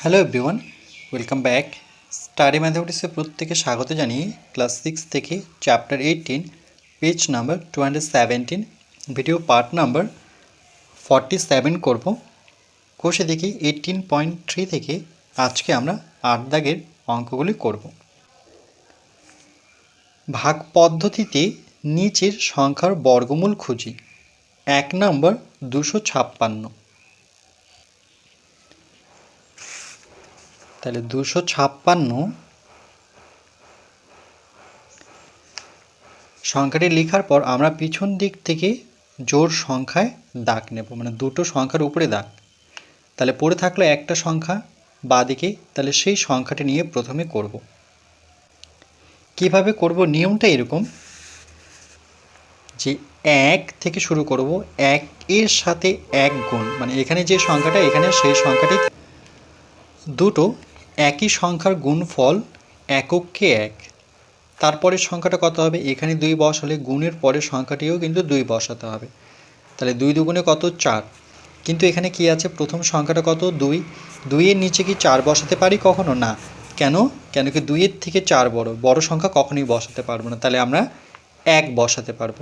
Hello everyone, welcome back. Study ম্যাথামেটিক্সে প্রত্যেকে স্বাগত জানিয়ে ক্লাস সিক্স থেকে chapter eighteen, page number two hundred video part number forty seven করব। কোষে দেখি এইটিন পয়েন্ট থ্রি থেকে আজকে আমরা আট দাগের অঙ্কগুলি করব। ভাগ পদ্ধতিতে নিচের সংখ্যার বর্গমূল খুঁজি। এক নম্বর দুশো ছাপ্পান্ন। তাহলে দুশো ছাপ্পান্ন সংখ্যাটি লেখার পর আমরা পিছন দিক থেকে জোর সংখ্যায় দাগ নেব মানে দুটো সংখ্যার উপরে দাগ। তাহলে পড়ে থাকল একটা সংখ্যা বাদিকে, তাহলে সেই সংখ্যাটি নিয়ে প্রথমে করব। কীভাবে করব? নিয়মটা এরকম যে এক থেকে শুরু করব, এক এর সাথে এক গুণ মানে এখানে যে সংখ্যাটা, এখানে সেই সংখ্যাটি দুটো একই সংখ্যার গুণফল একককে এক। তারপরের সংখ্যাটা কত হবে? এখানে দুই বসালে গুণের পরের সংখ্যাটিও কিন্তু দুই বসাতে হবে। তাহলে দুই দুগুণে কত? চার। কিন্তু এখানে কি আছে? প্রথম সংখ্যাটা কত? দুই। দুইয়ের নিচে কি চার বসাতে পারি কখনো? না। কেন? কেন কি দুইয়ের থেকে চার বড়। বড় সংখ্যা কখনোই বসাতে পারব না। তাহলে আমরা এক বসাতে পারব।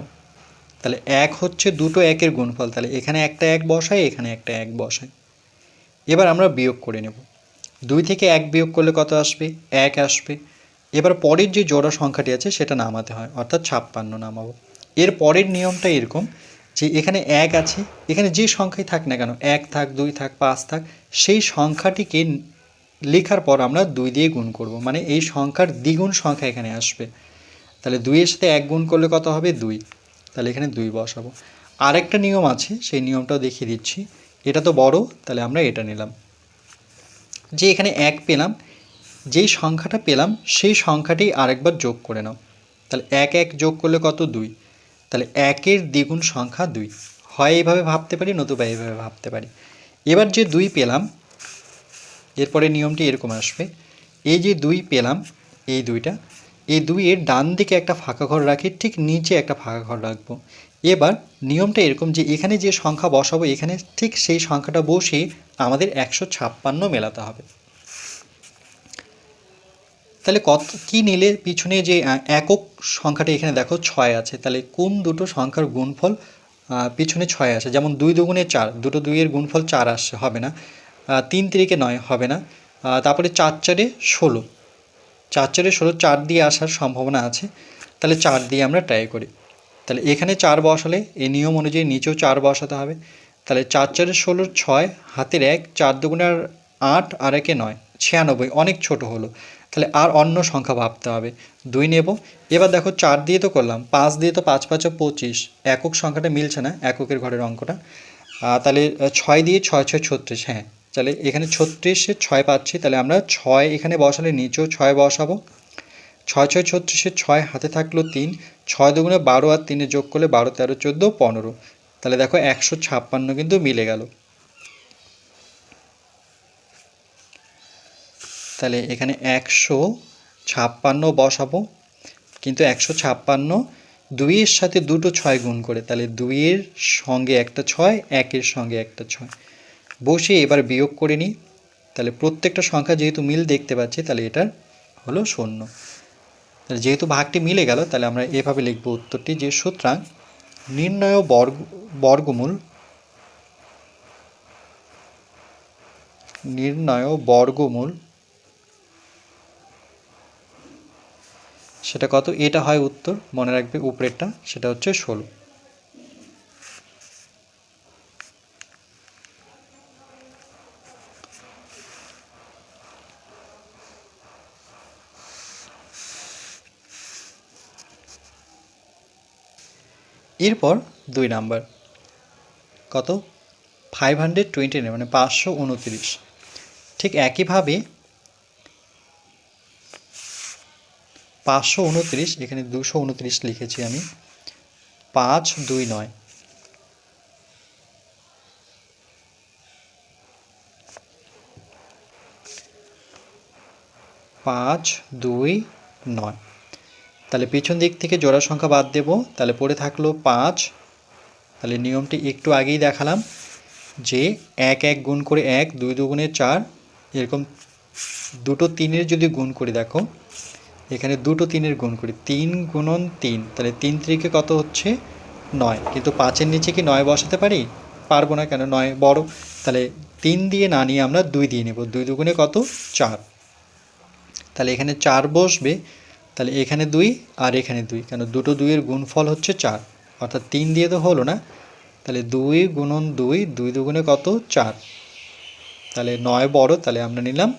তাহলে এক হচ্ছে দুটো একের গুণফল। তাহলে এখানে একটা এক বসায়, এখানে একটা এক বসায়। এবার আমরা বিয়োগ করে নেব। দুই থেকে এক বিয়োগ করলে কত আসবে? এক আসবে। এবার পরের যে জোড়া সংখ্যাটি আছে, সেটা নামাতে হয়, অর্থাৎ ছাপ্পান্ন নামাবো। এর পরের নিয়মটা এরকম যে, এখানে এক আছে, এখানে যে সংখ্যাই থাক না কেন, এক থাক, দুই থাক, পাঁচ থাক, সেই সংখ্যাটিকে লেখার পর আমরা দুই দিয়ে গুণ করব। মানে এই সংখ্যার দ্বিগুণ সংখ্যা এখানে আসবে। তাহলে দুইয়ের সাথে এক গুণ করলে কত হবে? দুই। তাহলে এখানে দুই বসাবো। আরেকটা নিয়ম আছে, সেই নিয়মটাও দেখিয়ে দিচ্ছি। এটা তো বড়, তাহলে আমরা এটা নিলাম। যে এখানে এক পেলাম, যেই সংখ্যাটা পেলাম, সেই সংখ্যাটি আরেকবার যোগ করে নাও। তাহলে এক এক যোগ করলে কত? দুই। তাহলে একের দ্বিগুণ সংখ্যা দুই। হয় এইভাবে ভাবতে পারি, নতুবা এইভাবে ভাবতে পারি। এবার যে দুই পেলাম, এরপরে নিয়মটি এরকম আসবে। এই যে দুই পেলাম, এই দুইটা, এই দুইয়ের ডান দিকে একটা ফাঁকা ঘর রাখি, ঠিক নিচে একটা ফাঁকা ঘর রাখব। এবার নিয়মটা এরকম যে এখানে যে সংখ্যা বসাবো, এখানে ঠিক সেই সংখ্যাটা বসিয়ে আমাদের একশো ছাপ্পান্ন মেলাতে হবে। তাহলে কত, কী নিলে পিছনে যে একক সংখ্যাটা এখানে দেখো ছয় আছে, তাহলে কোন দুটো সংখ্যার গুণফল পিছনে ছয় আসে যেমন দুই দুগুণে চার, দুটো দুইয়ের গুণফল চার আসছে, হবে না। তিন তিরিকে নয়, হবে না। তারপরে চার চারে ষোলো। চার চারে ষোলো, চার দিয়ে আসার সম্ভাবনা আছে। তাহলে চার দিয়ে আমরা ট্রাই করি। তাহলে এখানে চার বসালে এই নিয়ম অনুযায়ী নিচেও চার বসাতে হবে। তাহলে চার চারে ষোলো, ছয়, হাতের এক, চার দুগুণে আর আট, আর একে নয়, ছিয়ানব্বই, অনেক ছোট হলো। তাহলে আর অন্য সংখ্যা ভাবতে হবে। দুই নেব। এবার দেখো চার দিয়ে তো করলাম, পাঁচ দিয়ে তো পাঁচ পাঁচও পঁচিশ, একক সংখ্যাটা মিলছে না, এককের ঘরের অঙ্কটা। তাহলে ছয় দিয়ে ছয় ছয়, ছত্রিশ হ্যাঁ তাহলে এখানে ছত্রিশে ছয় পাচ্ছি, তাহলে আমরা ছয় এখানে বসালে নিচেও ছয় বসাবো। ছয় ছয় ছত্রিশে ছয় হাতে থাকল তিন, ছয় দুগুণে বারো আর তিনে যোগ করলে বারো, তেরো, চোদ্দ, পনেরো। তাহলে দেখো একশো ছাপ্পান্ন কিন্তু মিলে গেল। তাহলে এখানে একশো ছাপ্পান্ন বসাবো, কিন্তু একশো ছাপ্পান্ন দুইয়ের সাথে দুটো ছয় গুণ করে, তাহলে দুইয়ের সঙ্গে একটা ছয়, একের সঙ্গে একটা ছয়। বসে এবার বিয়োগ করে নিই, তাহলে প্রত্যেকটা সংখ্যা যেহেতু মিল দেখতে পাচ্ছি, তাহলে এটার হলো শূন্য। তাহলে যেহেতু ভাগটি মিলে গেল, তাহলে আমরা এভাবে লিখব উত্তরটি যে সুতরাং নির্ণয় বর্গ, বর্গমূল নির্ণয় বর্গমূল সেটা কত? এটা হয় উত্তর, মনে রাখবে উপরেরটা, সেটা হচ্ছে ষোলো। এরপর দুই নাম্বার। কত? ফাইভ হান্ড্রেড টোয়েন্টি নাইন মানে পাঁচশো উনত্রিশ। ঠিক একইভাবে পাঁচশো উনত্রিশ, এখানে দুশো উনত্রিশ লিখেছি আমি। পাঁচ দুই নয়। পাঁচ দুই নয়। তাহলে পিছন দিক থেকে জোড়া সংখ্যা বাদ দেব। তাহলে পড়ে থাকল পাঁচ। তাহলে নিয়মটি একটু আগেই দেখালাম যে এক এক গুণ করে এক, দুই দুগুণে চার, এরকম দুটো তিনের যদি গুণ করি, দেখো, এখানে দুটো তিনের গুণ করি, তিন গুণন তিন, তাহলে তিন ত্রিকে কত হচ্ছে? নয়। কিন্তু পাঁচের নিচে কি নয় বসাতে পারি? পারব না কেন? নয় বড়। তাহলে তিন দিয়ে না নিয়ে আমরা দুই দিয়ে নেব। দুই দুগুণে কত? চার। তাহলে এখানে চার বসবে। তাহলে এখানে দুই আর এখানে দুই, কেন দুটো দুইয়ের গুণফল হচ্ছে চার। অর্থাৎ তিন দিয়ে তো হলো না। তাহলে দুই গুণন দুই দুই দুগুণে কত? চার। তাহলে নয় বড়, তাহলে আমরা নিলাম।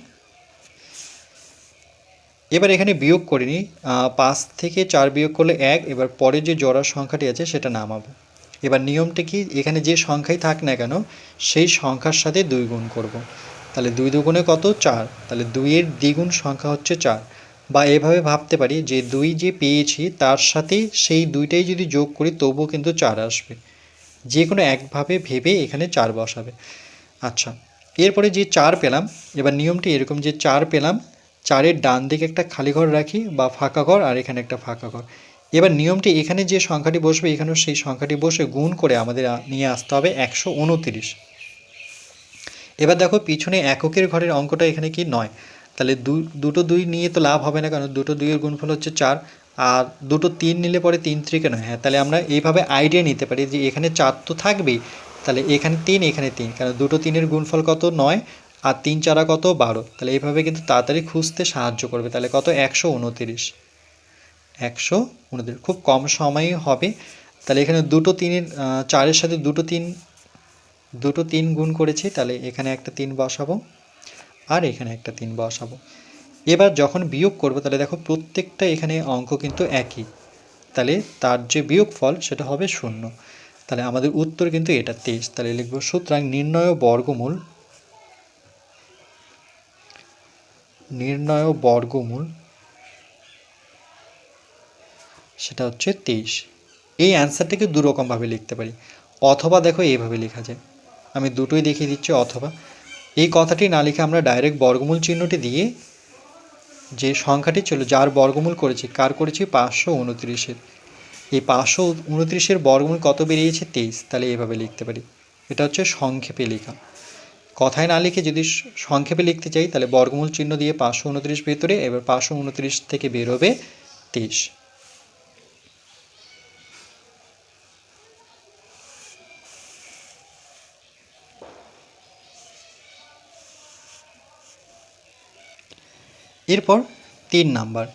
এবার এখানে বিয়োগ করিনি পাঁচ থেকে চার বিয়োগ করলে এক, এবার পরে যে জোড়ার সংখ্যাটি আছে সেটা নামাবো। এবার নিয়মটা কি? এখানে যে সংখ্যাই থাক না কেন, সেই সংখ্যার সাথে দুই গুণ করব। তাহলে দুই দুগুণে কত? চার। তাহলে দুইয়ের দ্বিগুণ সংখ্যা হচ্ছে চার। বা এভাবে ভাবতে পারি যে দুই যে পেয়েছি, তার সাথে সেই দুইটাই যদি যোগ করি, তবুও কিন্তু চার আসবে। যে কোনো একভাবে ভেবে এখানে চার বসাবে। আচ্ছা এরপরে যে চার পেলাম, এবার নিয়মটি এরকম যে চার পেলাম, চারের ডান দিকে একটা খালি ঘর রাখি বা ফাঁকা ঘর আর এখানে একটা ফাঁকা ঘর। এবার নিয়মটি এখানে যে সংখ্যাটি বসবে, এখানেও সেই সংখ্যাটি বসে গুণ করে আমাদের নিয়ে আসতে হবে একশো উনতিরিশ। এবার দেখো, পিছনে এককের ঘরের অঙ্কটা এখানে কি নয়। তাহলে দুটো দুই নিয়ে তো লাভ হবে না কারণ দুটো দুইয়ের গুণফল হচ্ছে চার, আর দুটো তিন নিলে পরে তিন ত্রিকে নয় হ্যাঁ তাহলে আমরা এইভাবে আইডিয়া নিতে পারি যে এখানে চার তো থাকবেই। তাহলে এখানে তিন এখানে তিন কারণ দুটো তিনের গুণফল কত? নয়, আর তিন চারা কত? বারো। তাহলে এইভাবে কিন্তু তাড়াতাড়ি খুঁজতে সাহায্য করবে। তাহলে কত? একশো উনতিরিশ। একশো উনত্রিশ। খুব কম সময়ই হবে। তাহলে এখানে দুটো তিনের চারের সাথে দুটো তিন দুটো তিন গুণ করেছি, তাহলে এখানে একটা তিন বসাবো। আর এখানে একটা তিন বসাবো। এবার যখন বিয়োগ করব, তাহলে দেখো প্রত্যেকটা এখানে অঙ্ক কিন্তু একই। তাহলে তার যে বিয়োগ ফল সেটা হবে শূন্য। তাহলে আমাদের উত্তর কিন্তু এটা, তেইশ। তাহলে লিখব, সুতরাং নির্ণয় বর্গমূল নির্ণয় বর্গমূল, সেটা হচ্ছে তেইশ। এই অ্যান্সারটাকে দুরকমভাবে লিখতে পারি। অথবা দেখো এইভাবে লেখা যায়। আমি দুটোই দেখিয়ে দিচ্ছি, অথবা এই কথাটি না লিখে আমরা ডাইরেক্ট বর্গমূল চিহ্নটি দিয়ে যে সংখ্যাটি ছিল, যার বর্গমূল করেছি, কার করেছি? পাঁচশো উনত্রিশের। এই পাঁচশো উনত্রিশের বর্গমূল কত বেরিয়েছে? তেইশ। তাহলে এভাবে লিখতে পারি। এটা হচ্ছে সংক্ষেপে লেখা। কথায় না লিখে যদি সংক্ষেপে লিখতে চাই, তাহলে বর্গমূল চিহ্ন দিয়ে পাঁচশো উনত্রিশ ভেতরে, এবার পাঁচশো উনত্রিশ থেকে বেরোবে তেইশ। এরপর তিন নাম্বার,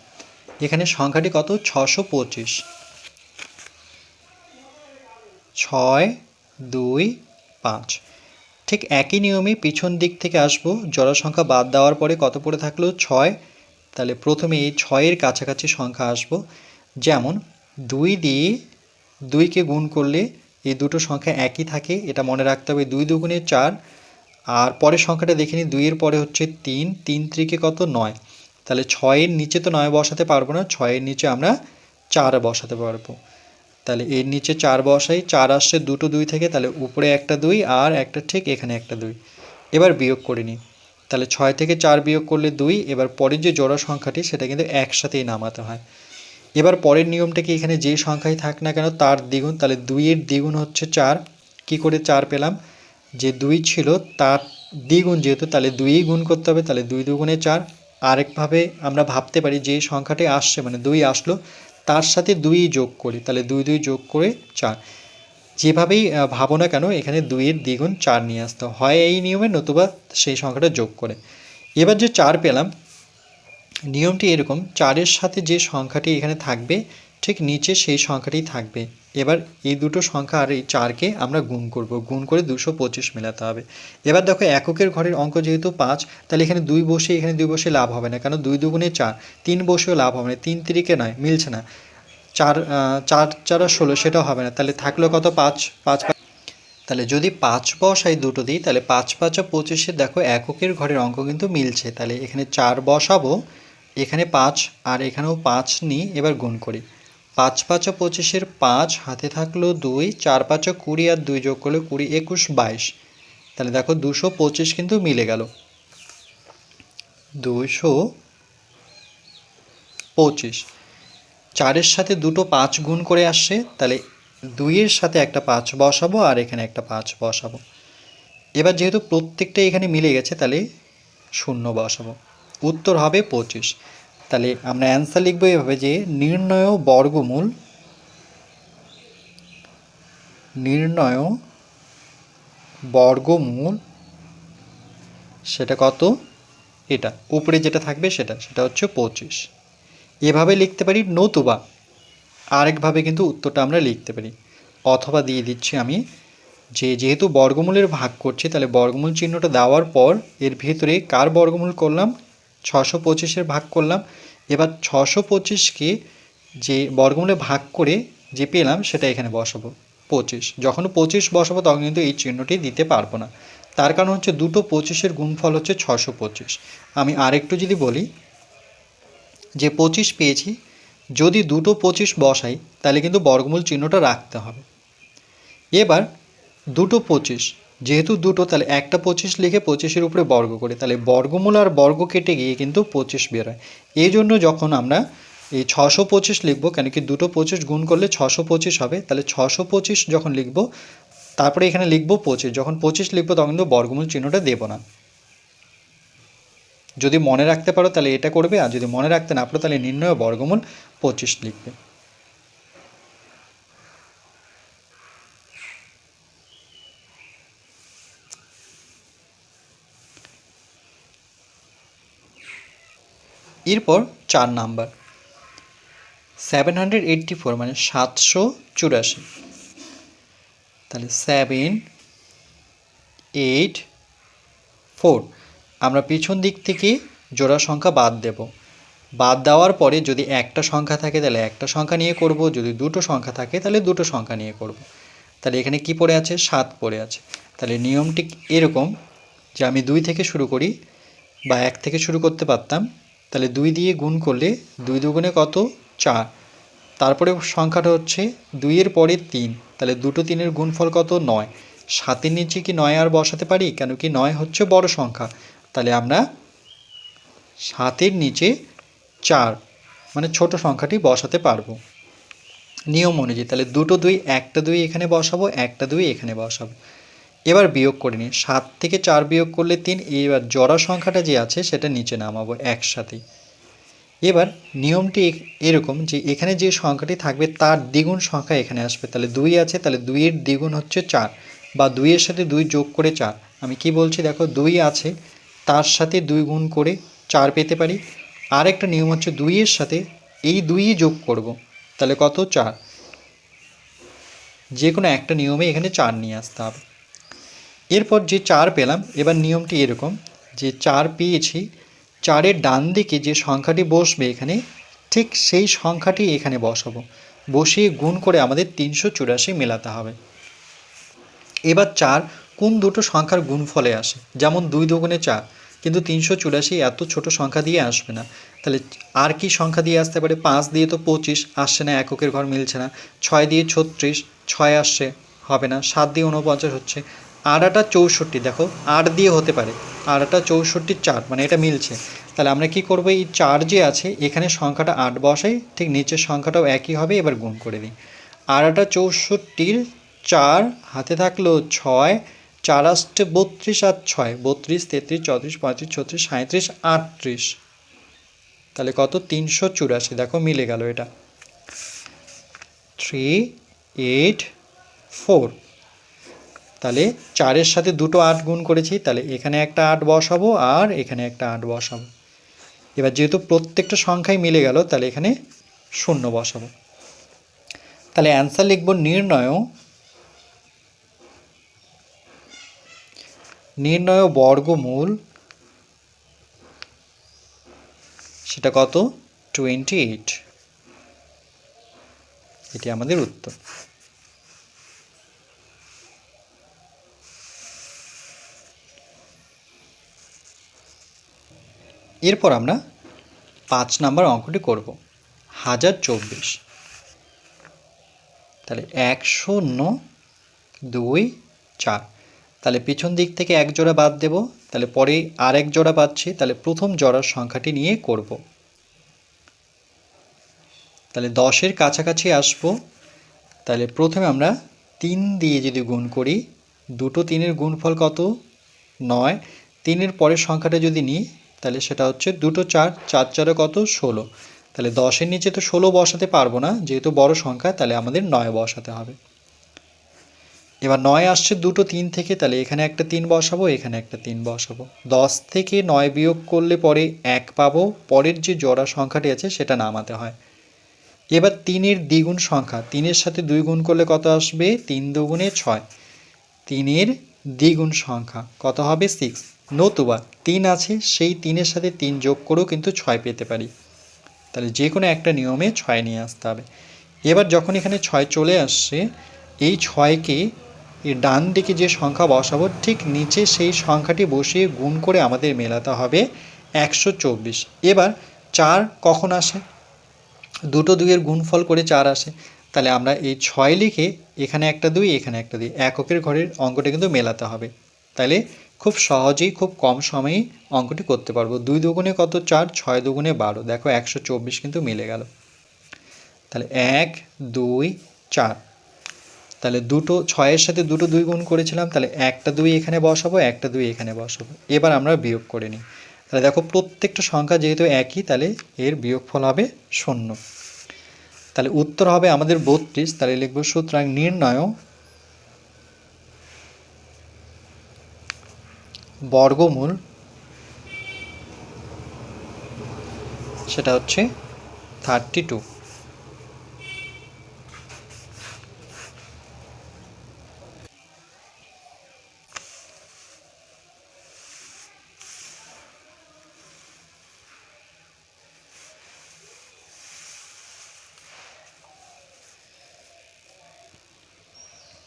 এখানে সংখ্যাটি কত? ছশো পঁচিশ। ছয়, দুই, পাঁচ। ঠিক একই নিয়মে পিছন দিক থেকে আসব জোড়া সংখ্যা বাদ দেওয়ার পরে কত পড়ে থাকল? ছয়। তাহলে প্রথমে এই ছয়ের কাছাকাছি সংখ্যা আসব। যেমন, দুই দিয়ে দুইকে গুণ করলে এই দুটো সংখ্যা একই থাকে, এটা মনে রাখতে হবে, দুই দুগুণে চার। আর পরের সংখ্যাটা দেখে নিই, দুইয়ের পরে হচ্ছে তিন তিন ত্রিকে কত? নয়। তাহলে ছয়ের নিচে তো নয় বসাতে পারব না, ছয়ের নিচে আমরা চার বসাতে পারব। তাহলে এর নিচে চার বসাই, চার আসছে দুটো দুই থেকে, তাহলে উপরে একটা দুই আর একটা ঠিক এখানে একটা দুই। এবার বিয়োগ করে নিই। তাহলে ছয় থেকে চার বিয়োগ করলে দুই, এবার পরের যে জোড়া সংখ্যাটি সেটা কিন্তু একসাথেই নামাতে হয়। এবার পরের নিয়মটা কি, এখানে যে সংখ্যাই থাক না কেন, তার দ্বিগুণ, তাহলে দুইয়ের দ্বিগুণ হচ্ছে চার। কি করে চার পেলাম? যে দুই ছিল, তার দ্বিগুণ যেহেতু, তাহলে দুইই গুণ করতে হবে, তাহলে দুই দুগুণে চার। আরেকভাবে আমরা ভাবতে পারি যে সংখ্যাটি আসছে মানে দুই আসলো, তার সাথে দুই যোগ করি, তাহলে দুই দুই যোগ করে চার। যেভাবেই ভাবো না কেন, এখানে দুইয়ের দ্বিগুণ চার নিয়ে আসতে হয় এই নিয়মে, নতুবা সেই সংখ্যাটা যোগ করে। এবার যে চার পেলাম, নিয়মটি এরকম, চারের সাথে যে সংখ্যাটি এখানে থাকবে, ঠিক নিচে সেই সংখ্যাটি থাকবে। এবার এই দুটো সংখ্যা আর এই চারকে আমরা গুণ করব। গুণ করে দুশো পঁচিশ মেলাতে হবে। এবার দেখো এককের ঘরের অঙ্ক যেহেতু পাঁচ, তাহলে এখানে দুই বসে, এখানে দুই বসে লাভ হবে না। কারণ দুই দুগুণে চার, তিন বসেও লাভ হবে না। তিন তিরিকে নয়, মিলছে না। চার চার চারা ষোলো, সেটাও হবে না। তাহলে থাকল কত? পাঁচ, পাঁচ- তাহলে যদি পাঁচ বসাই দুটো দিই, তাহলে পাঁচ পাঁচা পঁচিশে দেখো এককের ঘরের অঙ্ক কিন্তু মিলছে। তাহলে এখানে চার বসাবো, এখানে পাঁচ, আর এখানেও পাঁচ নিই এবার গুণ করি। পাঁচ পাঁচা পঁচিশের পাঁচ, হাতে থাকল দুই, চার পাঁচা কুড়ি আর দুই যোগ করলে কুড়ি, একুশ, বাইশ। তাহলে দেখো দুশো পঁচিশ কিন্তু মিলে গেল। দুশো পঁচিশ। চারের সাথে দুটো পাঁচ গুণ করে আসছে, তাহলে দুইয়ের সাথে একটা পাঁচ বসাবো আর এখানে একটা পাঁচ বসাবো। এবার যেহেতু প্রত্যেকটা এখানে মিলে গেছে, তাহলে শূন্য বসাবো। উত্তর হবে পঁচিশ। তাহলে আমরা অ্যান্সার লিখব এভাবে যে নির্ণয় বর্গমূল নির্ণয় বর্গমূল সেটা কত? এটা। উপরে যেটা থাকবে সেটা। সেটা হচ্ছে পঁচিশ। এভাবে লিখতে পারি নতুবা। আরেকভাবে কিন্তু উত্তরটা আমরা লিখতে পারি। অথবা দিয়ে দিচ্ছি আমি যে যেহেতু বর্গমূলের ভাগ করছি, তাহলে বর্গমূল চিহ্নটা দেওয়ার পর এর ভিতরে কার বর্গমূল করলাম? ছশো পঁচিশের ভাগ করলাম। এবার ছশো পঁচিশকে যে বর্গমূলে ভাগ করে যে পেলাম, সেটা এখানে বসাবো। পঁচিশ। যখন পঁচিশ বসাবো, তখন কিন্তু এই চিহ্নটি দিতে পারব না। তার কারণ হচ্ছে দুটো পঁচিশের গুণফল হচ্ছে ছশো পঁচিশ। আমি আরেকটু যদি বলি, যে পঁচিশ পেয়েছি, যদি দুটো পঁচিশ বসাই, তাহলে কিন্তু বর্গমূল চিহ্নটা রাখতে হবে। এবার দুটো পঁচিশ যেহেতু দুটো, তাহলে একটা পঁচিশ লিখে পঁচিশের উপরে বর্গ করে। তাহলে বর্গমূল আর বর্গ কেটে গিয়ে কিন্তু পঁচিশ বেরোয় এই জন্য যখন আমরা এই ছশো পঁচিশ লিখব, কেন কি দুটো পঁচিশ গুণ করলে ছশো পঁচিশ হবে, তাহলে ছশো পঁচিশ যখন লিখব, তারপরে এখানে লিখব পঁচিশ। যখন পঁচিশ লিখব, তখন কিন্তু বর্গমূল চিহ্নটা দেবো না। যদি মনে রাখতে পারো, তাহলে এটা করবে, আর যদি মনে রাখতে না পারো, তাহলে নির্ণয় বর্গমূল পঁচিশ লিখবে। এরপর চার number. Seven hundred eighty four মানে সাতশো চুরাশি। তাহলে সেভেন এইট ফোর আমরা পিছন দিক থেকে জোড়া সংখ্যা বাদ দেব। বাদ দেওয়ার পরে যদি একটা সংখ্যা থাকে তাহলে একটা সংখ্যা নিয়ে করব, যদি দুটো সংখ্যা থাকে তাহলে দুটো সংখ্যা নিয়ে করব। তাহলে এখানে কি পড়ে আছে? সাত পড়ে আছে। তাহলে নিয়মটি এরকম যে আমি দুই থেকে শুরু করি বা এক থেকে শুরু করতে পারতাম তাহলে দুই দিয়ে গুণ করলে দুই দুগুণে কত? চার। তারপরে সংখ্যাটা হচ্ছে দুইয়ের পরে তিন। তাহলে দুটো তিনের গুণফল কত? নয়। সাতের নিচে কি নয় আর বসাতে পারি? কেন কি নয় হচ্ছে বড় সংখ্যা। তাহলে আমরা সাতের নিচে চার মানে ছোট সংখ্যাটি বসাতে পারব। নিয়ম অনুযায়ী, তাহলে দুটো দুই, একটা দুই এখানে বসাবো, একটা দুই এখানে বসাবো। এবার বিয়োগ করে নিই সাত থেকে চার বিয়োগ করলে তিন, এবার জড়া সংখ্যাটা যে আছে সেটা নিচে নামাবো একসাথে। এবার নিয়মটি এরকম যে এখানে যে সংখ্যাটি থাকবে তার দ্বিগুণ সংখ্যা এখানে আসবে। তাহলে দুই আছে, তাহলে দুইয়ের দ্বিগুণ হচ্ছে চার বা দুইয়ের সাথে দুই যোগ করে চার। আমি কি বলছি দেখো, দুই আছে, তার সাথে দুই গুণ করে চার পেতে পারি। আর একটা নিয়ম হচ্ছে দুইয়ের সাথে এই দুইই যোগ করব। তাহলে কত? চার। যে কোনো একটা নিয়মে এখানে চার নিয়ে আসতে হবে। এরপর যে চার পেলাম, এবার নিয়মটি এরকম, যে চার পেয়েছি, চারের ডান দিকে যে সংখ্যাটি বসবে এখানে, ঠিক সেই সংখ্যাটি এখানে বসাবো। বসিয়ে গুণ করে আমাদের তিনশো চুরাশি মেলাতে হবে। এবার চার কোন দুটো সংখ্যার গুণফলে আসে? যেমন দুই দুগুণে চার, কিন্তু তিনশো চুরাশি এত ছোট সংখ্যা দিয়ে আসবে না। তাহলে আর কি সংখ্যা দিয়ে আসতে পারে? পাঁচ দিয়ে তো পঁচিশ, আসছে না, এককের ঘর মিলছে না। ছয় দিয়ে ছত্রিশ, ছয় আসছে, হবে না। সাত দিয়ে উনপঞ্চাশ হচ্ছে। আর আটা চৌষট্টি, দেখো আট দিয়ে হতে পারে। আর আটা চৌষট্টির চার মানে এটা মিলছে। তাহলে আমরা কি করব? এই চার যে আছে, এখানে সংখ্যাটা আট বসাই, ঠিক নিচের সংখ্যাটাও একই হবে, এবার গুণ করে দিই। আর আটা চৌষট্টির চার, হাতে থাকল ছয়, চার আসছে বত্রিশ আর ছয়, বত্রিশ, তেত্রিশ, চৌত্রিশ, পঁয়ত্রিশ, ছত্রিশ সাঁত্রিশ আটত্রিশ। তাহলে কত? তিনশো চুরাশি, দেখো, মিলে গেল এটা। Three, eight, four. তাহলে চারের সাথে দুটো আট গুণ করেছি, তাহলে এখানে একটা আট বসাবো আর এখানে একটা আট বসাবো। এবার যেহেতু প্রত্যেকটা সংখ্যাই মিলে গেল, তাহলে এখানে শূন্য বসাবো। তাহলে অ্যান্সার লিখব নির্ণয় নির্ণয় বর্গমূল সেটা কত? টোয়েন্টি এইট এটি আমাদের উত্তর। এরপর আমরা পাঁচ নাম্বার অঙ্কটি করব। হাজার চব্বিশ। তাহলে এক শূন্য দুই চার। তাহলে পিছন দিক থেকে এক জোড়া বাদ দেব। তাহলে পরে আর এক জোড়া পাচ্ছি। তাহলে প্রথম জোড়ার সংখ্যাটি নিয়ে করব। তাহলে দশের কাছাকাছি আসব। তাহলে প্রথমে আমরা তিন দিয়ে যদি গুণ করি, দুটো তিনের গুণফল কত? নয়। তিনের পরের সংখ্যাটা যদি নিই তাহলে সেটা হচ্ছে দুটো চার চার চারে কত? ষোলো। তাহলে দশের নিচে তো ষোলো বসাতে পারব না, যেহেতু বড় সংখ্যা, তাহলে আমাদের নয় বসাতে হবে। এবার নয় আসছে দুটো তিন থেকে, তাহলে এখানে একটা তিন বসাবো, এখানে একটা তিন বসাবো। দশ থেকে নয় বিয়োগ করলে পরে এক পাবো, পরের যে জোড়া সংখ্যাটি আছে সেটা নামাতে হয়। এবার তিনের দ্বিগুণ সংখ্যা, তিনের সাথে দুই গুণ করলে কত আসবে? তিন দুগুণে ছয়। তিনের দ্বিগুণ সংখ্যা কত হবে? সিক্স। নতুবা তিন আছে, সেই তিনের সাথে তিন যোগ করেও কিন্তু ছয় পেতে পারি। তাহলে যে কোনো একটা নিয়মে ছয় নিয়ে আসতে হবে। এবার যখন এখানে ছয় চলে আসছে, এই ছয়কে ডান দিকে যে সংখ্যা বসাবো, ঠিক নিচে সেই সংখ্যাটি বসিয়ে গুণ করে আমাদের মেলাতে হবে একশো চব্বিশ। এবার চার কখন আসে? দুটো দুইয়ের গুণফল করে চার আসে। তাহলে আমরা এই ছয় লিখে এখানে একটা দুই, এখানে একটা দুই, এককের ঘরের অঙ্কটা কিন্তু মেলাতে হবে। তাহলে খুব সহজেই খুব কম সময়েই অঙ্কটি করতে পারব। দুই দুগুণে কত? চার, ছয় দুগুণে বারো। দেখো একশো চব্বিশ কিন্তু মিলে গেল। তাহলে এক, দুই, চার। তাহলে দুটো, ছয়ের সাথে দুটো দুই গুণ করেছিলাম, তাহলে একটা দুই এখানে বসাবো, একটা দুই এখানে বসাবো। এবার আমরা বিয়োগ করে নিই। তাহলে দেখো প্রত্যেকটা সংখ্যা যেহেতু একই, তাহলে এর বিয়োগফল হবে শূন্য। তাহলে উত্তর হবে আমাদের বত্রিশ, তাহলে লিখব সুতরাং নির্ণয় বর্গমূল সেটা হচ্ছে থার্টি টু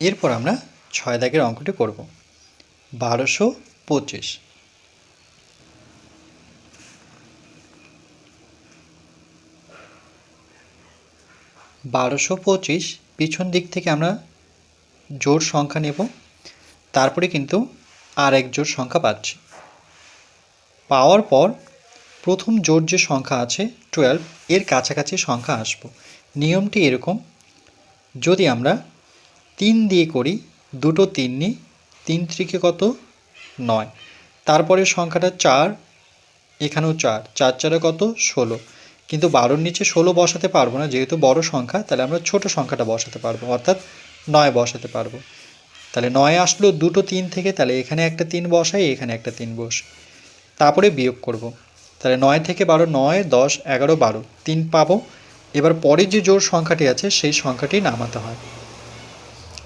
এরপর আমরা ছয় দাগের অঙ্কটি করব। বারোশো পঁচিশ। বারোশো পঁচিশ, পিছন দিক থেকে আমরা জোর সংখ্যা নেব, তারপরে কিন্তু আর এক জোর সংখ্যা পাচ্ছি। পাওয়ার পর প্রথম জোর যে সংখ্যা আছে টুয়েলভ এর কাছাকাছি সংখ্যা আসব। নিয়মটি এরকম, যদি আমরা তিন দিয়ে করি, দুটো তিন নিই, তিন ত্রিকে কত? নয়। তারপরে সংখ্যাটা চার, এখানেও চার। চার চারে কত? ষোলো। কিন্তু বারোর নিচে ষোলো বসাতে পারব না, যেহেতু বড় সংখ্যা, তাহলে আমরা ছোট সংখ্যাটা বসাতে পারব, অর্থাৎ নয় বসাতে পারব। তাহলে নয় আসলো দুটো তিন থেকে, তাহলে এখানে একটা তিন বসাই, এখানে একটা তিন বস। তারপরে বিয়োগ করব। তাহলে নয় থেকে বারো, নয়, দশ, এগারো, বারো, তিন পাবো। এবার পরে যে জোর সংখ্যাটি আছে, সেই সংখ্যাটি নামাতে হয়।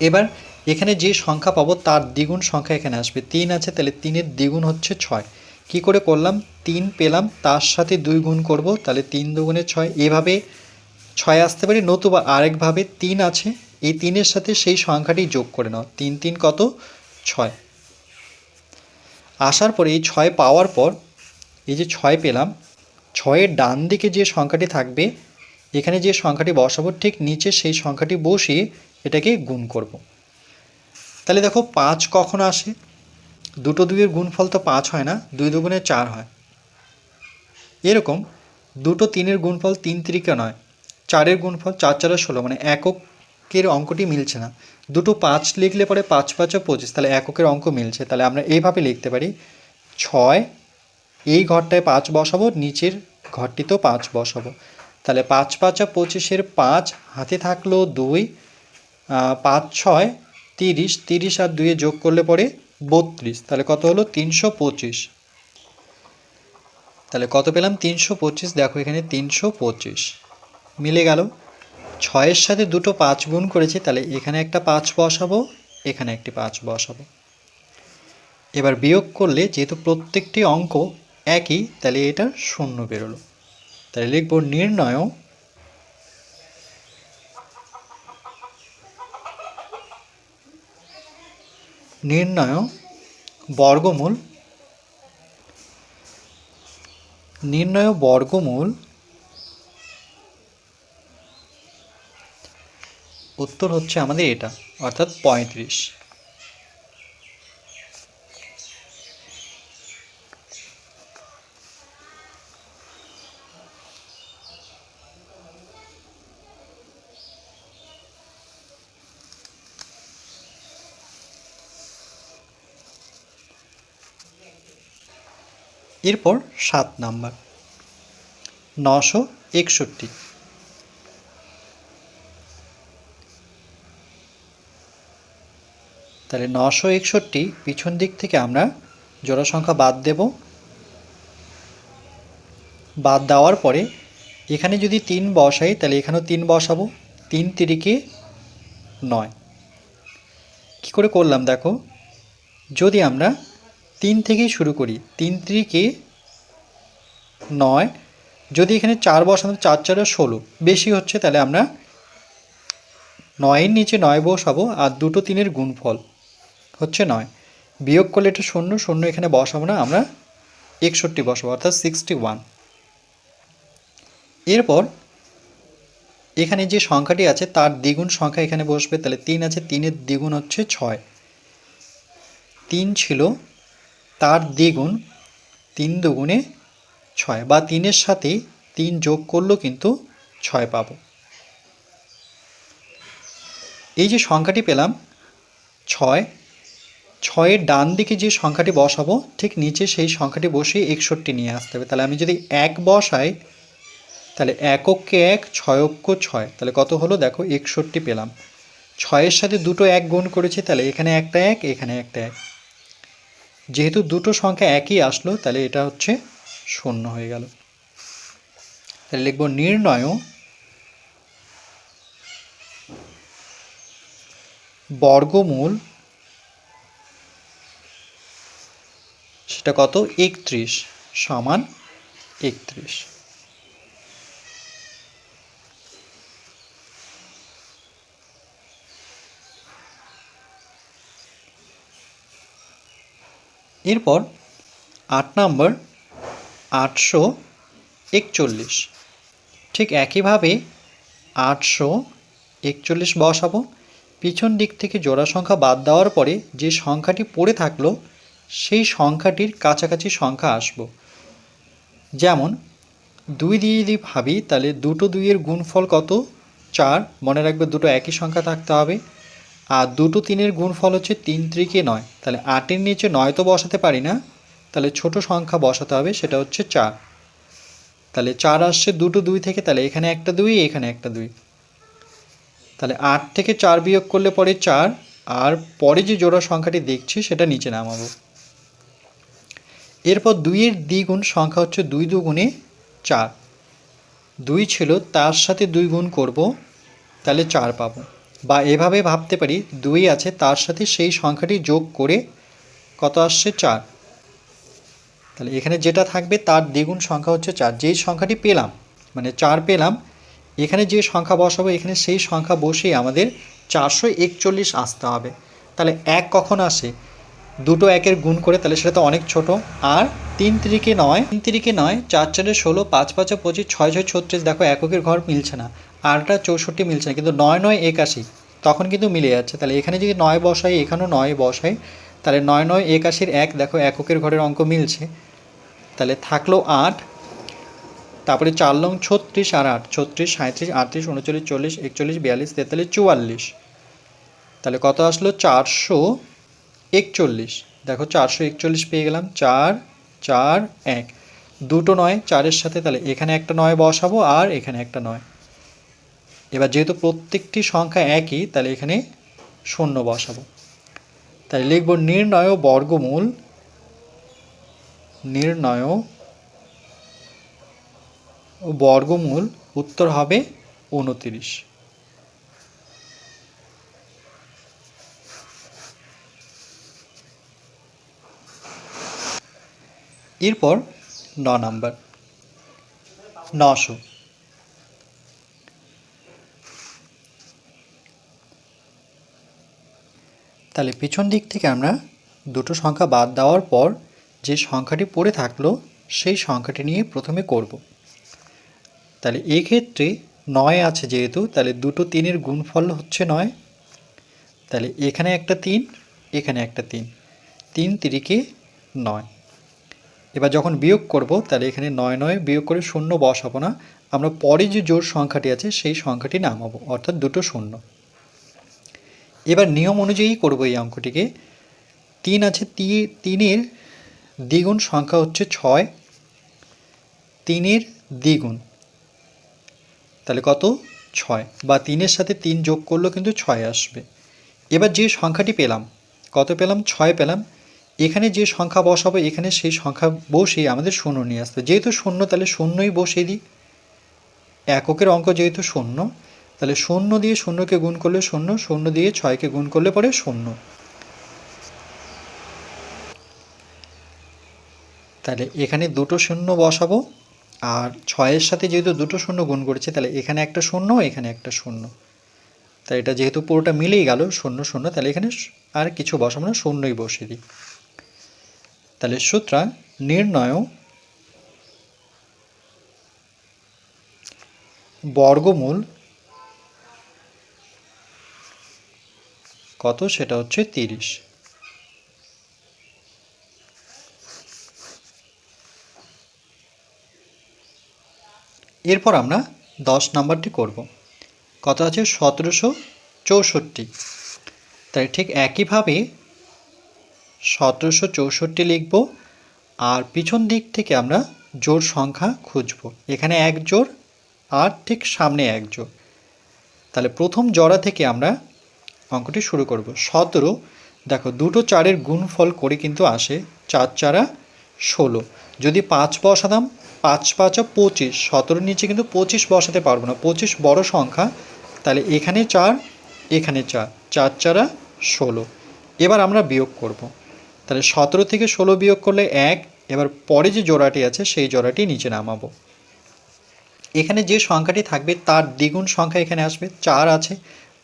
এবার এখানে যে সংখ্যা পাবো তার দ্বিগুণ সংখ্যা এখানে আসবে। তিন আছে, তাহলে তিনের দ্বিগুণ হচ্ছে ছয়। কি করে করলাম? তিন পেলাম, তার সাথে দুই গুণ করব, তাহলে তিন দুগুণে ছয়। এভাবে ছয় আসতে পারি, নতুবা আরেকভাবে তিন আছে, এই তিনের সাথে সেই সংখ্যাটি যোগ করে নাও। তিন তিন কত? ছয়। আসার পরে এই ছয় পাওয়ার পর, এই যে ছয় পেলাম, ছয়ের ডান দিকে যে সংখ্যাটি থাকবে, এখানে যে সংখ্যাটি বসাবো, ঠিক নিচে সেই সংখ্যাটি বসিয়ে এটাকে গুণ করব। তাহলে দেখো পাঁচ কখন আসে? দুটো দুইয়ের গুণফল তো পাঁচ হয় না, দুই দুগুণে চার হয়। এরকম দুটো তিনের গুণফল তিন তিরিকে নয়, চারের গুণফল চার চারে ষোলো মানে এককের অঙ্কটি মিলছে না। দুটো পাঁচ লিখলে পরে পাঁচ পাঁচে পঁচিশ, তাহলে এককের অঙ্ক মিলছে। তাহলে আমরা এইভাবে লিখতে পারি, ছয়, এই ঘরটায় পাঁচ বসাবো, নিচের ঘরটিতেও পাঁচ বসাবো। তাহলে পাঁচ পাঁচা পঁচিশের পাঁচ হাতে থাকল দুই পাঁচ ছয় তিরিশ তিরিশ আর দুইয়ে যোগ করলে পরে বত্রিশ। তাহলে কত হলো? তিনশো পঁচিশ। তাহলে কত পেলাম? তিনশো পঁচিশ। দেখো এখানে তিনশো পঁচিশ। মিলে গেল। ছয়ের সাথে দুটো পাঁচ গুণ করেছি, তাহলে এখানে একটা পাঁচ বসাবো, এখানে একটি পাঁচ বসাবো। এবার বিয়োগ করলে যেহেতু প্রত্যেকটি অঙ্ক একই, তাহলে এটা শূন্য বেরোলো। তাহলে লিখব নির্ণয় নির্ণয় বর্গমূল নির্ণয় বর্গমূল উত্তর হচ্ছে আমাদের এটা অর্থাৎ পঁয়ত্রিশ। এরপর সাত নাম্বার। নশো একষট্টি। তাহলে নশো একষট্টি, পিছন দিক থেকে আমরা জোড়া সংখ্যা বাদ দেব। বাদ দেওয়ার পরে এখানে যদি তিন বসাই, তাহলে এখানেও তিন বসাবো। তিন তিরিকে নয়। কী করে করলাম দেখো? যদি আমরা তিন থেকেই শুরু করি। তিন তিরিকে নয়, যদি এখানে চার বসানো চার চারে ষোলো, বেশি হচ্ছে তাহলে আমরা নয়ের নিচে নয় বসাবো আর দুটো তিনের গুণফল হচ্ছে নয়। বিয়োগ করলে এটা শূন্য শূন্য এখানে বসাবো না, আমরা একষট্টি বসাবো, অর্থাৎ সিক্সটি ওয়ান। এরপর এখানে যে সংখ্যাটি আছে তার দ্বিগুণ সংখ্যা এখানে বসবে, তাহলে তিন আছে, তিনের দ্বিগুণ হচ্ছে ছয়। তিন ছিল তার দ্বিগুণ তিন দুগুণে ছয় বা তিনের সাথে তিন যোগ করলেও কিন্তু ছয় পাব। এই যে সংখ্যাটি পেলাম, ছয়, ছয়ের ডান দিকে যে সংখ্যাটি বসাবো, ঠিক নিচে সেই সংখ্যাটি বসিয়ে একষট্টি নিয়ে আসতে হবে। তাহলে আমি যদি এক বসাই, তাহলে এককে এক, ছয় ছয়ক্য ছয়। তাহলে কত হলো? দেখো, একষট্টি পেলাম। ছয়ের সাথে দুটো এক গুণ করেছি, তাহলে এখানে একটা এক, এখানে একটা এক। যেহেতু দুটো সংখ্যা একই আসলো, তাহলে এটা হচ্ছে শূন্য হয়ে গেল। তাহলে লিখব নির্ণয় বর্গমূল সেটা কত? একত্রিশ সমান একত্রিশ। এরপর আট নম্বর আটশো একচল্লিশ। ঠিক একইভাবে আটশো একচল্লিশ বসাবো। পিছন দিক থেকে জোড়া সংখ্যা বাদ দেওয়ার পরে যে সংখ্যাটি পড়ে থাকল, সেই সংখ্যাটির কাছাকাছি সংখ্যা আসব। যেমন দুই দিয়ে যদি ভাবি, তাহলে দুটো দুইয়ের গুণফল কত? চার। মনে রাখবে দুটো একই সংখ্যা থাকতে হবে। আর দুটো তিনের গুণফল হচ্ছে তিন ত্রিকে নয়। তাহলে আটের নিচে নয় তো বসাতে পারি না। তাহলে ছোট সংখ্যা বসাতে হবে, সেটা হচ্ছে চার। তাহলে চার আসছে দুটো দুই থেকে, তাহলে এখানে একটা দুই, এখানে একটা দুই। তাহলে আট থেকে চার বিয়োগ করলে পরে চার, আর পরে যে জোড়া সংখ্যাটি দেখছি সেটা নিচে নামাবো। এরপর দুইয়ের দ্বিগুণ সংখ্যা হচ্ছে দুই দুগুণে চার। দুই ছিল, তার সাথে দুই গুণ করব, তাহলে চার পাবো। বা এভাবে ভাবতে পারি দুই আছে, তার সাথে সেই সংখ্যাটি যোগ করে কত আসছে চার। তাহলে এখানে যেটা থাকবে তার দ্বিগুণ সংখ্যা হচ্ছে চার। যেই সংখ্যাটি পেলাম মানে চার পেলাম, এখানে যে সংখ্যা বসাবো, এখানে সেই সংখ্যা বসেই আমাদের চারশো একচল্লিশ আসতে হবে। তাহলে এক কখন আসে? দুটো একের গুণ করে, তাহলে সেটা তো অনেক ছোট। আর তিন তিরিকে নয়, তিন তিরিকে নয়, চার চারে ষোলো, পাঁচ পাঁচে পঁচিশ, ছয় ছয় ছত্রিশ, দেখো এককের ঘর মিলছে না। আটটা চৌষট্টি মিলছে না, কিন্তু নয় নয় একাশি, তখন কিন্তু মিলে যাচ্ছে। তাহলে এখানে যদি নয় বসাই, এখানেও নয় বসাই, তাহলে নয় নয় একাশির এক, দেখো এককের ঘরের অঙ্ক মিলছে। তাহলে থাকল আট, তারপরে চার লং ছত্রিশ আর আট, ছত্রিশ সাঁত্রিশ আটত্রিশ, উনচল্লিশ, চল্লিশ, একচল্লিশ, বিয়াল্লিশ, তেতাল্লিশ, চুয়াল্লিশ। তাহলে কত আসলো? চারশো একচল্লিশ। দেখো চারশো একচল্লিশ পেয়ে গেলাম, চার চার, এক। দুটো নয়, চারের সাথে, তাহলে এখানে একটা নয় বসাবো আর এখানে একটা নয়। এবার যেহেতু প্রত্যেকটি সংখ্যা একই, তাহলে এখানে শূন্য বসাবো। তাই লিখব নির্ণয় বর্গমূল। নির্ণয় বর্গমূল উত্তর হবে উনতিরিশ। এরপর ন নাম্বার। নশো। তাহলে পিছন দিক থেকে আমরা দুটো সংখ্যা বাদ দেওয়ার পর যে সংখ্যাটি পড়ে থাকল, সেই সংখ্যাটি নিয়ে প্রথমে করব। তাহলে এক্ষেত্রে নয় আছে যেহেতু, তাহলে দুটো তিনের গুণফল হচ্ছে নয়। তাহলে এখানে একটা তিন, এখানে একটা তিন। তিন তিরিকে নয়। এবার যখন বিয়োগ করব, তাহলে এখানে নয় নয় বিয়োগ করে শূন্য বসাবো না। আমরা পরে যে জোর সংখ্যাটি আছে, সেই সংখ্যাটি নামাবো, অর্থাৎ দুটো শূন্য। এবার নিয়ম অনুযায়ী করব এই অঙ্কটিকে। তিন আছে, তি, তিনের দ্বিগুণ সংখ্যা হচ্ছে ছয়। তিনের দ্বিগুণ, তাহলে কত? ছয়। বা তিনের সাথে তিন যোগ করলেও কিন্তু ছয় আসবে। এবার যে সংখ্যাটি পেলাম, কত পেলাম? ছয় পেলাম। এখানে যে সংখ্যা বসাবো, এখানে সেই সংখ্যা বসিয়ে আমাদের শূন্য নিয়ে আসবে যেহেতু শূন্য, তাহলে শূন্যই বসিয়ে দিই। এককের অঙ্ক যেহেতু শূন্য তাহলে শূন্য দিয়ে শূন্যকে গুণ করলে শূন্য শূন্য দিয়ে ছয়কে গুণ করলে পরে শূন্য। তাহলে এখানে দুটো শূন্য বসাবো, আর ছয়ের সাথে যেহেতু দুটো শূন্য গুণ করেছে, তাহলে এখানে একটা শূন্য, এখানে একটা শূন্য। তাই এটা যেহেতু পুরোটা মিলেই গেল, শূন্য শূন্য, তাহলে এখানে আর কিছু বসাবো না, শূন্যই বসিয়ে দিই। তাহলে সুতরাং নির্ণয় বর্গমূল কত? সেটা হচ্ছে তিরিশ। এরপর আমরা দশ নাম্বারটি করব। কত আছে? সতেরোশো চৌষট্টি। তাই ঠিক একইভাবে সতেরোশো চৌষট্টি লিখব আর পিছন দিক থেকে আমরা জোড় সংখ্যা খুঁজব। এখানে এক জোড় আর ঠিক সামনে এক জোড়। তাহলে প্রথম জোড়া থেকে আমরা অঙ্কটি শুরু করব। সতেরো, দেখো দুটো চারের গুণফল করে কিন্তু আসে চার চারা ষোলো। যদি পাঁচ বসাতাম, পাঁচ পাঁচা পঁচিশ, সতেরোর নিচে কিন্তু পঁচিশ বসাতে পারব না। পঁচিশ বড় সংখ্যা, তাহলে এখানে চার এখানে চার চার চারা ষোলো। এবার আমরা বিয়োগ করব। তাহলে সতেরো থেকে ষোলো বিয়োগ করলে এক, এবার পরে যে জোড়াটি আছে সেই জোড়াটি নিচে নামাবো। এখানে যে সংখ্যাটি থাকবে তার দ্বিগুণ সংখ্যা এখানে আসবে, চার আছে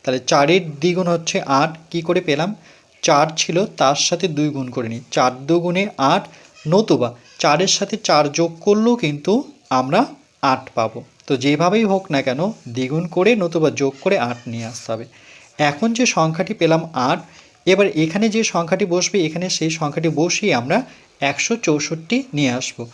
তাহলে চারের দ্বিগুণ হচ্ছে আট, কি করে পেলাম? চার ছিল, তার সাথে দুই গুণ করে নিই। চার দুগুণে আট, নতুবা চারের সাথে চার যোগ করলেও কিন্তু আমরা আট পাবো। তো যেভাবেই হোক না কেন, দ্বিগুণ করে নতুবা যোগ করে আট নিয়ে আসতে হবে। এখন যে সংখ্যাটি পেলাম আট, এবার এখানে যে সংখ্যাটি বসবে, এখানে সেই সংখ্যাটি বসিয়ে আমরা একশো চৌষট্টি নিয়ে আসব।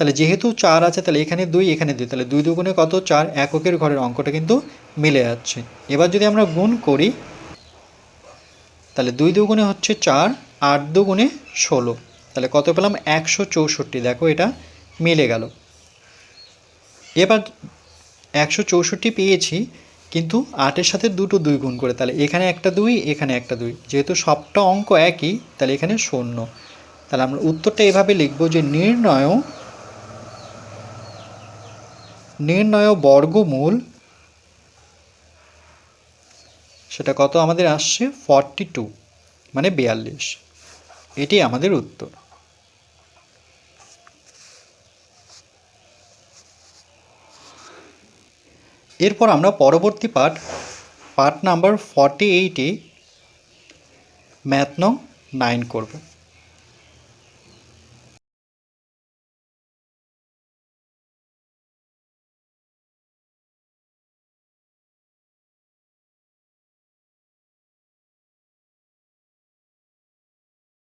তাহলে যেহেতু চার আছে, তাহলে এখানে দুই এখানে দুই। তাহলে দুই দুগুণে কত? চার এককের ঘরের অঙ্কটা কিন্তু মিলে যাচ্ছে। এবার যদি আমরা গুণ করি, তাহলে দুই দুগুণে হচ্ছে চার, আট দুগুণে ষোলো। তাহলে কত পেলাম? একশো চৌষট্টি। দেখো এটা মিলে গেল। এবার একশো চৌষট্টি পেয়েছি, কিন্তু আটের সাথে দুটো দুই গুণ করে। তাহলে এখানে একটা দুই, এখানে একটা দুই। যেহেতু সবটা অঙ্ক একই, তাহলে এখানে শূন্য। তাহলে আমরা উত্তরটা এভাবে লিখব যে নির্ণয় নির্ণয় বর্গমূল, সেটা কত আমাদের আসছে? ফর্টি টু মানে বিয়াল্লিশ। এটি আমাদের উত্তর। এরপর আমরা পরবর্তী পার্ট পার্ট নাম্বার ফর্টি এইটে ম্যাথ নং নাইন করব।